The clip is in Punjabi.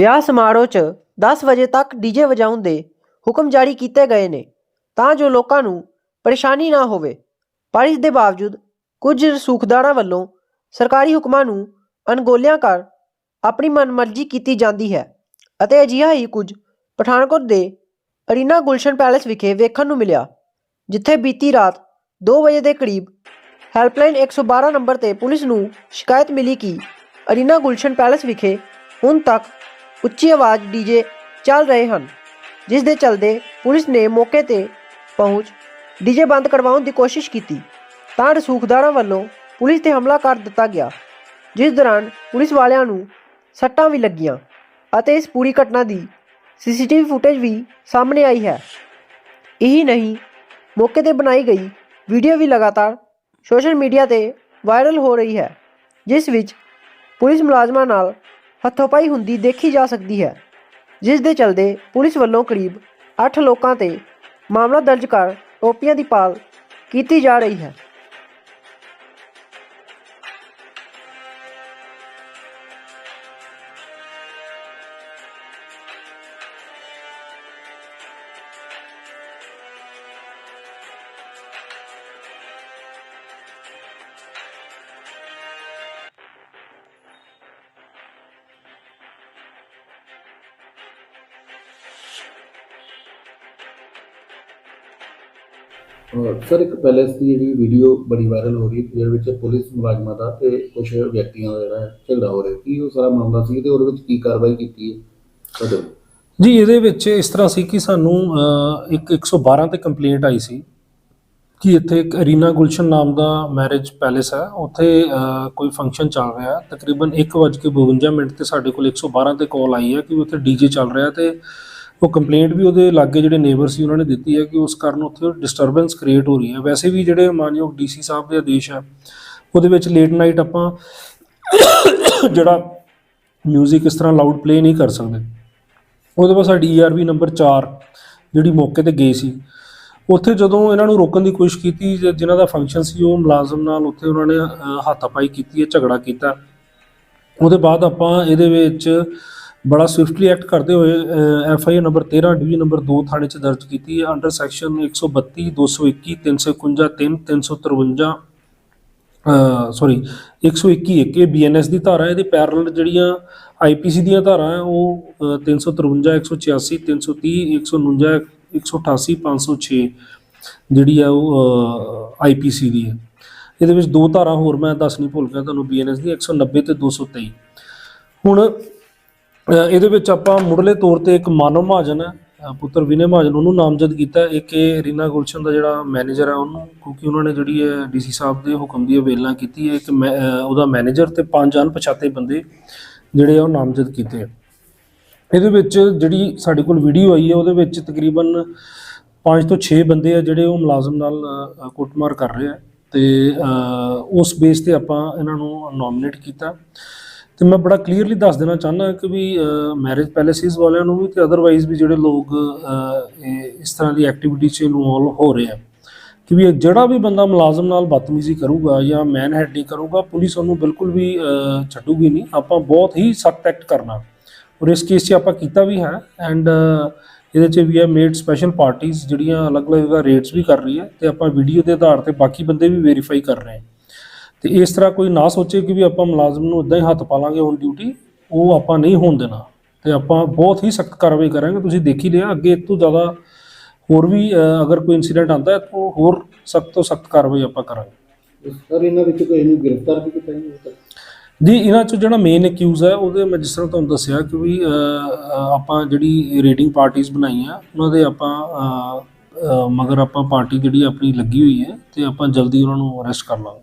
ਵਿਆਹ ਸਮਾਰੋਹ 'ਚ 10 ਵਜੇ ਤੱਕ ਡੀਜੇ ਵਜਾਉਣ ਦੇ ਹੁਕਮ ਜਾਰੀ ਕੀਤੇ ਗਏ ਨੇ। ਤਾਂ ਜੋ ਲੋਕਾਂ ਨੂੰ ਪਰੇਸ਼ਾਨੀ ਨਾ ਹੋਵੇ। ਪਰ ਇਸ ਦੇ ਬਾਵਜੂਦ ਕੁਝ ਰਸੂਖਦਾਰਾਂ ਵੱਲੋਂ ਸਰਕਾਰੀ ਹੁਕਮਾਂ ਨੂੰ ਅਣਗੋਲਿਆਂ ਕਰ ਆਪਣੀ ਮਨਮਰਜ਼ੀ ਕੀਤੀ ਜਾਂਦੀ ਹੈ ਅਤੇ ਅਜਿਹਾ ਹੀ ਕੁਝ ਪਠਾਨਕੋਟ ਦੇ ਅਰੀਨਾ ਗੁਲਸ਼ਨ ਪੈਲੇਸ ਵਿਖੇ ਵੇਖਣ ਨੂੰ ਮਿਲਿਆ, ਜਿੱਥੇ ਬੀਤੀ ਰਾਤ 2 ਵਜੇ ਦੇ ਕਰੀਬ ਹੈਲਪਲਾਈਨ 112 ਨੰਬਰ ਤੇ ਪੁਲਿਸ ਨੂੰ ਸ਼ਿਕਾਇਤ ਮਿਲੀ ਕਿ ਅਰੀਨਾ ਗੁਲਸ਼ਨ ਪੈਲੇਸ ਵਿਖੇ ਹੁਣ ਤੱਕ ਉੱਚੀ ਆਵਾਜ਼ ਡੀਜੇ ਚੱਲ ਰਹੇ ਹਨ, ਜਿਸ ਦੇ ਚਲਦੇ ਪੁਲਿਸ ਨੇ ਮੌਕੇ ਤੇ ਪਹੁੰਚ ਡੀਜੇ ਬੰਦ ਕਰਵਾਉਣ ਦੀ ਕੋਸ਼ਿਸ਼ ਕੀਤੀ। ਤਾਂ ਰਸੂਖਦਾਰਾਂ ਵੱਲੋਂ ਪੁਲਿਸ ਤੇ ਹਮਲਾ ਕਰ ਦਿੱਤਾ ਗਿਆ, ਜਿਸ ਦੌਰਾਨ ਪੁਲਿਸ ਵਾਲਿਆਂ ਨੂੰ ਸੱਟਾਂ ਵੀ ਲੱਗੀਆਂ ਅਤੇ ਇਸ ਪੂਰੀ ਘਟਨਾ ਦੀ ਸੀਸੀਟੀਵੀ ਫੁਟੇਜ ਵੀ ਸਾਹਮਣੇ ਆਈ ਹੈ। ਇਹੀ ਨਹੀਂ, ਮੌਕੇ ਤੇ ਬਣਾਈ ਗਈ ਵੀਡੀਓ ਵੀ ਲਗਾਤਾਰ ਸੋਸ਼ਲ ਮੀਡੀਆ ਤੇ ਵਾਇਰਲ ਹੋ ਰਹੀ ਹੈ, ਜਿਸ ਵਿੱਚ ਪੁਲਿਸ ਮੁਲਾਜ਼ਮਾਂ ਨਾਲ ਹੱਥੋਪਾਈ ਹੁੰਦੀ ਦੇਖੀ ਜਾ ਸਕਦੀ ਹੈ, ਜਿਸ ਦੇ ਚਲਦੇ ਪੁਲਿਸ ਵੱਲੋਂ ਕਰੀਬ 8 ਲੋਕਾਂ ਤੇ ਮਾਮਲਾ ਦਰਜ ਕਰ ਆਰੋਪੀਆਂ ਦੀ ਪਾਲ ਕੀਤੀ ਜਾ ਰਹੀ ਹੈ। ਸਰ ਇੱਕ ਪੈਲੇਸ ਦੀ ਜਿਹੜੀ ਵੀਡੀਓ ਬੜੀ ਵਾਇਰਲ ਹੋ ਰਹੀ ਹੈ ਜਿਹਦੇ ਵਿੱਚ ਪੁਲਿਸ ਮੁਲਾਜ਼ਮਾਂ ਦਾ ਤੇ ਕੁਝ ਵਿਅਕਤੀਆਂ ਦਾ ਜਿਹੜਾ ਝਗੜਾ ਹੋ ਰਿਹਾ। ਕੀ ਉਹ ਸਾਰਾ ਮਾਮਲਾ ਸੀ ਤੇ ਉਹਦੇ ਵਿੱਚ ਕੀ ਕਾਰਵਾਈ ਕੀਤੀ ਹੈ ਤੁਹਾਡੇ ਜੀ ਇਹਦੇ ਵਿੱਚ ਇਸ ਤਰ੍ਹਾਂ ਸੀ ਕਿ ਸਾਨੂੰ ਅਹ, ਇੱਕ 112 ਤੇ ਕੰਪਲੇਂਟ ਆਈ ਸੀ ਕਿ ਇੱਥੇ ਇੱਕ ਅਰੀਨਾ ਗੁਲਸ਼ਨ ਨਾਮ ਦਾ ਮੈਰਿਜ ਪੈਲੇਸ ਹੈ। ਉੱਥੇ ਕੋਈ ਫੰਕਸ਼ਨ ਚੱਲ ਰਿਹਾ ਹੈ। ਤਕਰੀਬਨ 1:52 ਮਿੰਟ ਤੇ ਸਾਡੇ ਕੋਲ 112 ਤੇ ਕਾਲ ਆਈ ਹੈ ਕਿ ਉੱਥੇ ਡੀਜੇ ਚੱਲ ਰਿਹਾ ਤੇ ਉਹ ਕੰਪਲੇਂਟ ਵੀ ਉਹਦੇ ਲਾਗੇ ਜਿਹੜੇ ਨੇਬਰ ਸੀ, ਉਹਨਾਂ ਨੇ ਦਿੱਤੀ ਹੈ ਕਿ ਉਸ ਕਾਰਨ ਉੱਥੇ ਡਿਸਟਰਬੈਂਸ ਕ੍ਰੀਏਟ ਹੋ ਰਹੀ ਹੈ। ਵੈਸੇ ਵੀ ਜਿਹੜੇ ਮਾਨਯੋਗ ਡੀਸੀ ਸਾਹਿਬ ਦੇ ਆਦੇਸ਼ ਆ, ਉਹਦੇ ਵਿੱਚ ਲੇਟ ਨਾਈਟ ਆਪਾਂ ਜਿਹੜਾ 뮤직 ਇਸ ਤਰ੍ਹਾਂ ਲਾਊਡ ਪਲੇ ਨਹੀਂ ਕਰ ਸਕਦੇ। ਉਹਦੇ ਬਾਅਦ ਸਾਡੀ ਈਆਰਬੀ ਨੰਬਰ 4 ਜਿਹੜੀ ਮੌਕੇ ਤੇ ਗਈ ਸੀ, ਉੱਥੇ ਜਦੋਂ ਇਹਨਾਂ ਨੂੰ ਰੋਕਣ ਦੀ ਕੋਸ਼ਿਸ਼ ਕੀਤੀ, ਜ- ਜਿਨ੍ਹਾਂ ਦਾ ਫੰਕਸ਼ਨ ਸੀ, ਉਹ ਮੁਲਾਜ਼ਮ ਨਾਲ ਉੱਥੇ ਉਹਨਾਂ ਨੇ ਹੱਥਾਪਾਈ ਕੀਤੀ ਹੈ, ਝਗੜਾ ਕੀਤਾ। ਉਹਦੇ ਬਾਅਦ ਆਪਾਂ ਇਹਦੇ ਵਿੱਚ ਬੜਾ ਸਵਿਫਟਲੀ ਐਕਟ ਕਰਦੇ ਹੋਏ F I R number 13 division number 2 ਥਾਣੇ 'ਚ ਦਰਜ ਕੀਤੀ ਹੈ। ਅੰਡਰ ਸੈਕਸ਼ਨ 132 221 351 3 353 ਸੌਰੀ 121 ਇੱਕ ਇਹ ਬੀਐਨਐਸ ਦੀ ਧਾਰਾ ਇਹਦੇ ਪੈਰਲਲ ਜਿਹੜੀਆਂ ਆਈਪੀਸੀ ਦੀਆਂ ਧਾਰਾਂ ਹੈ ਉਹ ਅ, 353 186 330 149 188 506 ਜਿਹੜੀ ਆ ਉਹ ਆਈਪੀਸੀ ਦੀ ਹੈ। ਇਹਦੇ ਵਿੱਚ ਦੋ ਧਾਰਾ ਹੋਰ ਮੈਂ ਦੱਸ ਨਹੀਂ ਭੁੱਲ ਗਿਆ ਤੁਹਾਨੂੰ ਬੀਐਨਐਸ ਦੀ 190 ਤੇ 223 ਹੁਣ ਇਹਦੇ ਵਿੱਚ ਆਪਾਂ ਮੁੱਢਲੇ ਤੌਰ ਤੇ ਇੱਕ ਮਾਨਵ ਮਹਾਜਨ ਪੁੱਤਰ ਵਿਨੇ ਮਹਾਜਨ, ਉਹਨੂੰ ਨਾਮਜ਼ਦ ਕੀਤਾ ਹੈ। ਇੱਕ ਇਹ ਰੀਨਾ ਗੁਲਸ਼ਨ ਦਾ ਜਿਹੜਾ ਮੈਨੇਜਰ ਹੈ ਉਹਨੂੰ, ਕਿਉਂਕਿ ਉਹਨਾਂ ਨੇ ਜਿਹੜੀ ਹੈ ਡੀਸੀ ਸਾਹਿਬ ਦੇ ਹੁਕਮ ਦੀ ਅਵੇਲਨਾ ਕੀਤੀ ਹੈ। ਇੱਕ ਮੈਂ- ਉਹਦਾ ਮੈਨੇਜਰ ਤੇ ਪੰਜ ਅਣਪਛਾਤੇ ਬੰਦੇ ਜਿਹੜੇ ਆ ਉਹ ਨਾਮਜ਼ਦ ਕੀਤੇ ਇਹਦੇ ਵਿੱਚ ਜਿਹੜੀ ਸਾਡੇ ਕੋਲ ਵੀਡੀਓ ਆਈ ਹੈ, ਉਹਦੇ ਵਿੱਚ ਤਕਰੀਬਨ 5 ਤੋਂ 6 ਬੰਦੇ ਆ ਜਿਹੜੇ ਉਹ ਮੁਲਾਜ਼ਮ ਨਾਲ ਕੁੱਟਮਾਰ ਕਰ ਰਹੇ ਆ। ਤੇ ਉਸ ਬੇਸ ਤੇ ਆਪਾਂ ਇਹਨਾਂ ਨੂੰ ਨੋਮੀਨੇਟ ਕੀਤਾ। ਤੇ ਮੈਂ ਬੜਾ ਕਲੀਅਰਲੀ ਦੱਸ ਦੇਣਾ ਚਾਹੁੰਦਾ ਕਿ ਵੀ ਮੈਰਿਜ ਪੈਲੇਸਿਸ ਵਾਲਿਆਂ ਨੂੰ ਵੀ ਤੇ ਅਦਰਵਾਈਜ਼ ਵੀ ਜਿਹੜੇ ਲੋਕ ਇਹ ਇਸ ਤਰ੍ਹਾਂ ਦੀ ਐਕਟੀਵਿਟੀ 'ਚ ਇਨਵੋਲਵ ਹੋ ਰਹੇ ਆ। ਕਿ ਵੀ ਜਿਹੜਾ ਵੀ ਬੰਦਾ ਮੁਲਾਜ਼ਮ ਨਾਲ ਬਦਤਮੀਜ਼ੀ ਕਰੂਗਾ ਜਾਂ ਮੈਨ ਹੈਡਿੰਗ ਕਰੂਗਾ, ਪੁਲਿਸ ਉਹਨੂੰ ਬਿਲਕੁਲ ਵੀ ਛੱਡੂਗੀ ਨਹੀਂ। ਆਪਾਂ ਬਹੁਤ ਹੀ ਸਖਤ ਐਕਟ ਕਰਨਾ। ਔਰ ਇਸ ਕੇਸ 'ਚ ਆਪਾਂ ਕੀਤਾ ਵੀ ਹੈ ਐਂਡ ਇਹਦੇ 'ਚ ਵੀ ਹੈ ਮੇਡ ਸਪੈਸ਼ਲ ਪਾਰਟੀਆਂ ਜਿਹੜੀਆਂ ਅਲੱਗ-ਅਲੱਗ ਰੇਟਸ ਵੀ ਕਰ ਰਹੀ ਹੈ ਤੇ ਆਪਾਂ ਵੀਡੀਓ ਦੇ ਆਧਾਰ ਤੇ ਬਾਕੀ ਬੰਦੇ ਵੀ ਵੈਰੀਫਾਈ ਕਰ ਰਹੇ ਹਾਂ। ਤੇ ਇਸ ਤਰ੍ਹਾਂ ਕੋਈ ਨਾ ਸੋਚੇ ਕਿ ਵੀ ਆਪਾਂ ਮੁਲਾਜ਼ਮ ਨੂੰ ਇਦਾਂ ਹੀ ਹੱਥ ਪਾ ਲਾਂਗੇ ਔਨ ਡਿਊਟੀ ਉਹ ਆਪਾਂ ਨਹੀਂ ਹੋਣ ਦੇਣਾ। ਤੇ ਆਪਾਂ ਬਹੁਤ ਹੀ ਸਖਤ ਕਾਰਵਾਈ ਕਰਾਂਗੇ। ਤੁਸੀਂ ਦੇਖ ਹੀ ਲਿਆ ਅੱਗੇ ਇਸ ਤੋਂ ਜ਼ਿਆਦਾ ਹੋਰ ਵੀ ਅਗਰ ਕੋਈ ਇਨਸੀਡੈਂਟ ਆਉਂਦਾ ਹੈ ਤਾਂ ਹੋਰ ਸਖਤ ਤੋਂ ਸਖਤ ਕਾਰਵਾਈ ਆਪਾਂ ਕਰਾਂਗੇ। ਸਰ ਇਹਨਾਂ ਵਿੱਚ ਕੋਈ ਨੂੰ ਗ੍ਰਿਫਤਾਰ ਵੀ ਕੀਤਾ ਨਹੀਂ ਜੀ ਇਹਨਾਂ ਚੋਂ ਜਿਹੜਾ ਮੇਨ ਅਕਿਊਜ਼ ਹੈ ਉਹਦੇ ਮੈਂ ਜਿਸ ਤਰ੍ਹਾਂ ਤੁਹਾਨੂੰ ਦੱਸਿਆ ਕਿ ਵੀ ਆਪਾਂ ਜਿਹੜੀ ਰੇਟਿੰਗ ਪਾਰਟੀਆਂ ਬਣਾਈਆਂ ਉਹਨਾਂ ਦੇ ਆਪਾਂ ਮਗਰ ਆਪਾਂ ਪਾਰਟੀ ਜਿਹੜੀ ਆਪਣੀ ਲੱਗੀ ਹੋਈ ਹੈ ਤੇ ਆਪਾਂ ਜਲਦੀ ਉਹਨਾਂ ਨੂੰ ਅਰੈਸਟ ਕਰ ਲਾਂਗੇ।